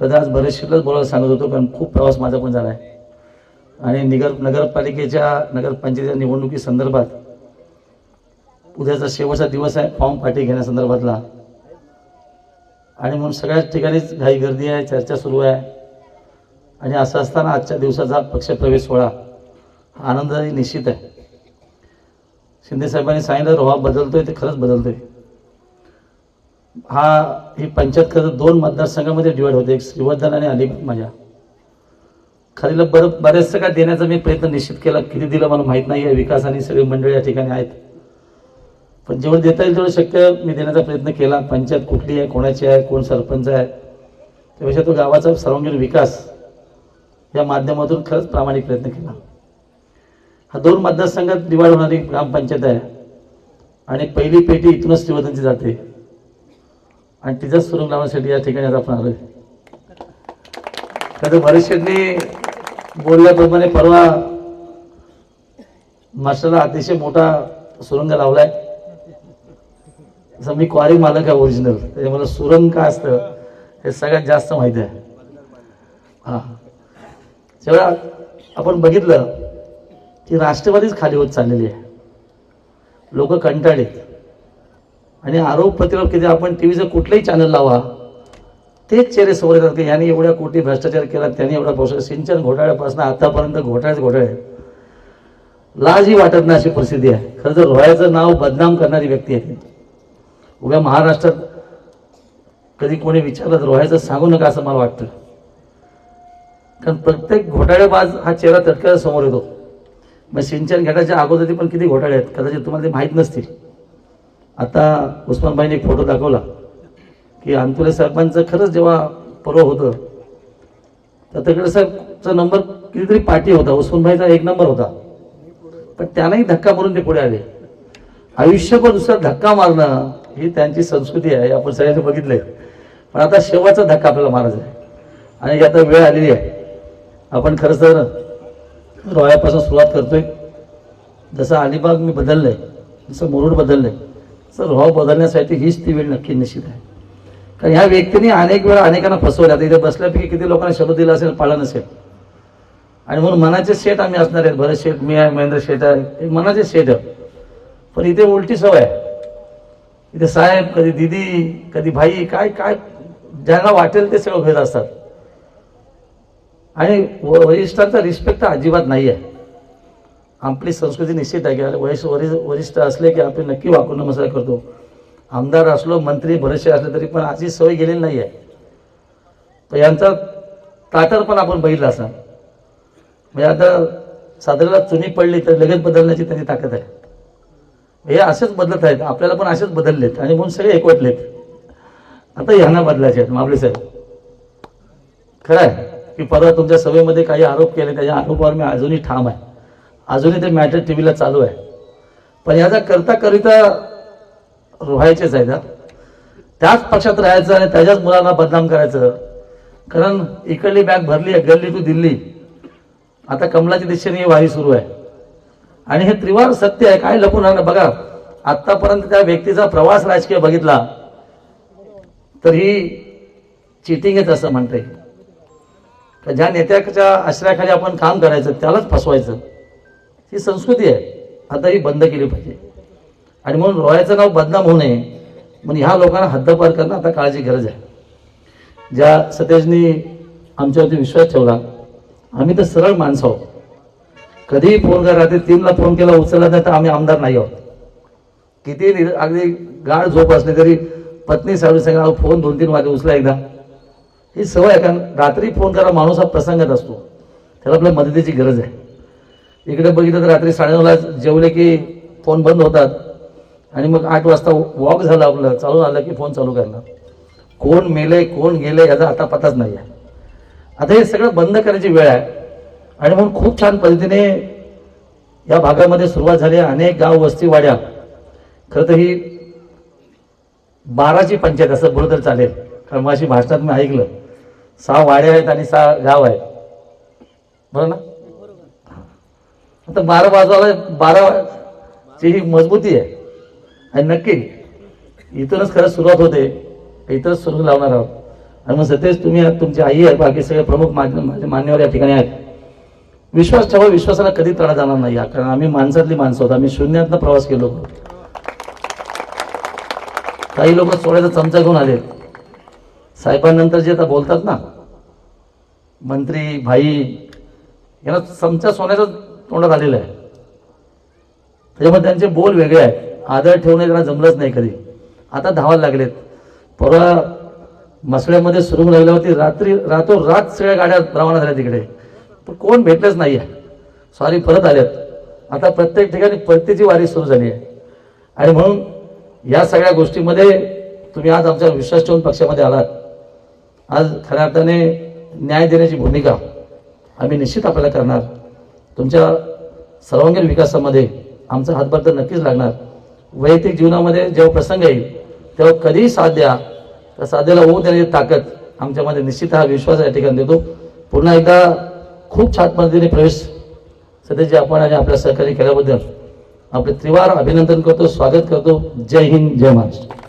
कदा आज बरेचशेलाच बोलायला सांगत होतो कारण खूप प्रवास माझा पण झाला आहे आणि निगर नगरपालिकेच्या नगरपंचायतीच्या निवडणुकीसंदर्भात उद्याचा शेवटचा दिवस आहे फॉर्म पाठी घेण्यासंदर्भातला आणि म्हणून सगळ्याच ठिकाणीच घाई गर्दी आहे चर्चा सुरू आहे. आणि असं असताना आजच्या दिवसाचा पक्षप्रवेश सोहळा हा आनंदाने निश्चित आहे. शिंदेसाहेबांनी सांगितलं रोहा बदलतोय ते खरंच बदलतोय. हा ही पंचायत खरं दोन मतदारसंघामध्ये डिवाईड होते. एक श्रीवर्धन आणि अलिबाग माझ्या खरीला बरं बऱ्याचसं काय देण्याचा मी प्रयत्न निश्चित केला. किती दिलं मला माहीत नाही. आहे विकास आणि सगळी मंडळी या ठिकाणी आहेत. पण जेवढं देता येईल तेवढं शक्य मी देण्याचा प्रयत्न केला. पंचायत कुठली आहे कोणाची आहे कोण सरपंच आहे. त्यापेक्षा तो गावाचा सर्वांगीण विकास या माध्यमातून खरंच प्रामाणिक प्रयत्न केला. हा दोन मतदारसंघात डिवाइड होणारी ग्रामपंचायत आहे. आणि पहिली पेटी इथूनच श्रीवर्धनची जाते. आणि तिचाच सुरुंग लावण्यासाठी या ठिकाणी आज आपण आलोय. तर बरेचशेंनी बोलल्याप्रमाणे परवा मास्टरला अतिशय मोठा सुरंग लावलाय. जसं मी क्वारी मालक आहे ओरिजिनल त्याच्यामुळे मला सुरंग काय असतं हे सगळ्यात जास्त माहीत आहे. हा. जेव्हा आपण बघितलं की राष्ट्रवादीच खाली होत चाललेली आहे. लोक कंटाळलेत. आणि आरोप प्रतिरोध किती आपण टी व्हीचं कुठलंही चॅनल लावा तेच चेहरे समोर येतात की यांनी एवढ्या कोटी भ्रष्टाचार केला त्यांनी एवढा भ्रष्टाचार सिंचन घोटाळ्यापासून आतापर्यंत घोटाळ्याच घोटाळे लाजही वाटत नाही अशी परिस्थिती आहे. खरं तर रोह्याचं नाव बदनाम करणारी व्यक्ती आहे ती. उभ्या महाराष्ट्रात कधी कोणी विचारलं तर रोह्याचं सांगू नका असं मला वाटतं. कारण प्रत्येक घोटाळेबाज हा चेहरा तटक्याला समोर येतो. मग सिंचन घाटाच्या अगोदर पण किती घोटाळे आहेत? कदाचित तुम्हाला ते माहीत नसतील. आता उस्मानबाईने एक फोटो दाखवला की अंतुले साहेबांचं खरंच जेव्हा पर्व होतं तर तिकडे साहेबचा नंबर कितीतरी पाठी होता उस्मानबाईचा एक नंबर होता. पण त्यांनाही धक्का मारून ते पुढे आले. आयुष्यभर दुसरा धक्का मारणं ही त्यांची संस्कृती आहे आपण सगळ्यांनी बघितलंय. पण आता शेवटचा धक्का आपल्याला मारायचा आहे. आणि आता वेळ आलेली आहे. आपण खरं तर रोह्यापासून सुरुवात करतोय. जसं अलिबाग मी बदललंय जसं मुरुड बदललंय आहे स्वभाव बदलण्यासाठी हीच ती वेळ नक्की निश्चित आहे. कारण ह्या व्यक्तीने अनेक वेळा अनेकांना फसवल्या आता इथे बसल्यापैकी किती लोकांना शब्द दिला असेल पाळला नसेल. आणि म्हणून मनाचे शेठ आम्ही असणार आहेत. भरत शेठ मी आहे महेंद्र शेठ आहे. हे मनाचे शेठ पण इथे उलटी सवय आहे. इथे साहेब कधी दिदी कधी भाई काय काय ज्यांना वाटेल ते सगळं घेत असतात. आणि व- वरिष्ठांचा रिस्पेक्ट अजिबात नाही आहे आपली संस्कृती निश्चित आहे की अरे वरिष्ठ वरिष्ठ वरिष्ठ असले की आपण नक्की वाकून नमस्कार करतो. आमदार असलो मंत्री बरेचसे असले तरी पण अशी सवय गेलेली नाही आहे तर यांचा ताटर पण आपण बघितला असा म्हणजे आता साधारणला चुनी पडली तर लगेच बदलण्याची त्यांची ताकद आहे. हे असेच बदलत आहेत आपल्याला पण असेच बदललेत आणि म्हणून सगळे एकवटलेत. आता ह्यांना बदलायचे आहेत मावळे साहेब. खरं आहे की परवा तुमच्या सभेमध्ये काही आरोप केले त्याच्या आरोपावर मी अजूनही ठाम आहे. अजूनही ते मॅटर टी व्हीला चालू आहे. पण ह्याचा करता करिता रोहायचेच आहे हा. त्याच पक्षात राहायचं आणि त्याच्याच मुलांना बदनाम करायचं. कारण इकडली बॅग भरली आहे गल्ली टू दिल्ली. आता कमलाच्या दिशेने ही वारी सुरू आहे. आणि हे त्रिवार सत्य आहे काय लपून राहणं बघा आत्तापर्यंत त्या व्यक्तीचा प्रवास राजकीय बघितला तर ही चिटिंग आहे असं म्हणता. येईल ज्या नेत्याच्या आश्रयाखाली आपण काम करायचं त्यालाच फसवायचं. ही संस्कृती आहे. आता ही बंद केली पाहिजे. आणि म्हणून रोयाचं नाव बदनाम होऊ नये. म्हणून ह्या लोकांना हद्दपार करणं आता काळाची गरज आहे. ज्या सतेजनी आमच्यावरती विश्वास ठेवला आम्ही तर सरळ माणसं आहोत. कधीही फोन करा रात्री तीनला फोन केला उचलला नाही तर आम्ही आमदार नाही आहोत. किती अगदी गाढ झोप असली तरी पत्नी साहेब सांगा फोन दोन तीन वाजे उचला एकदा. ही सवय आहे कारण रात्री फोन करा माणूस हा प्रसंगात असतो. त्याला आपल्या मदतीची गरज आहे. इकडे बघितलं तर रात्री साडेनऊला जेवले की फोन बंद होतात. आणि मग आठ वाजता वॉक झालं आपलं. चालून आलं की फोन चालू करणार कोण मेले कोण गेले याचा आता पताच नाही आहे आता हे सगळं बंद करायची वेळ आहे. आणि म्हणून खूप छान पद्धतीने या भागामध्ये सुरुवात झाली. आहे अनेक गाव वस्ती वाड्या. खरं तर ही बाराची पंचायत असं बोललं तर चालेल. कारण माझी भाषणात मी ऐकलं. सहा वाड्या आहेत आणि सहा गाव आहेत. बरं ना? आता बारा बाजूला बारा ची ही मजबूती आहे आणि नक्की इथूनच खरं सुरुवात होते इथंच सुरू लावणार आहोत. आणि मग सतेज तुम्ही तुमची आई आहे बाकी सगळे प्रमुख माझे मान्यवर या ठिकाणी आहेत. विश्वास ठेवा विश्वासाला कधी तडा जाणार नाही कारण आम्ही माणसातली माणसं आहोत आम्ही शून्यातनं प्रवास केलो काही लोक सोळ्याचा चमचा घेऊन आले. साहेबांनंतर जे आता बोलतात ना मंत्री भाई यांना चमचा सोन्याचा तोंडात आलेलं आहे. त्याच्यामुळे त्यांचे बोल वेगळे आहेत. आदर ठेवणे त्यांना जमलंच नाही कधी. आता धावायला लागलेत. परवा मसळ्यामध्ये सुरू लागल्यावरती रात्री रातोरात सगळ्या गाड्या रवाना झाल्या तिकडे. पण कोण भेटलंच नाही आहे सॉरी परत आल्यात आता प्रत्येक ठिकाणी परतीची वारी सुरू झाली आहे. आणि म्हणून या सगळ्या गोष्टीमध्ये तुम्ही आज आमच्या विश्वास ठेवून पक्षामध्ये आलात. आज खऱ्या अर्थाने न्याय देण्याची भूमिका आम्ही निश्चित आपल्याला करणार. तुमच्या सर्वांगीण विकासामध्ये आमचा हातभार तर नक्कीच लागणार. वैयक्तिक जीवनामध्ये जेव्हा प्रसंग येईल तेव्हा कधीही साथ द्या. त्या साध्याला होऊ देण्याची ताकद आमच्यामध्ये निश्चित हा विश्वास या ठिकाणी देतो. पुन्हा एकदा खूप छान पद्धतीने प्रवेश सध्याचे आपण आणि आपल्या सहकार्य केल्याबद्दल आपले त्रिवार अभिनंदन करतो स्वागत करतो. जय हिंद जय महाराष्ट्र.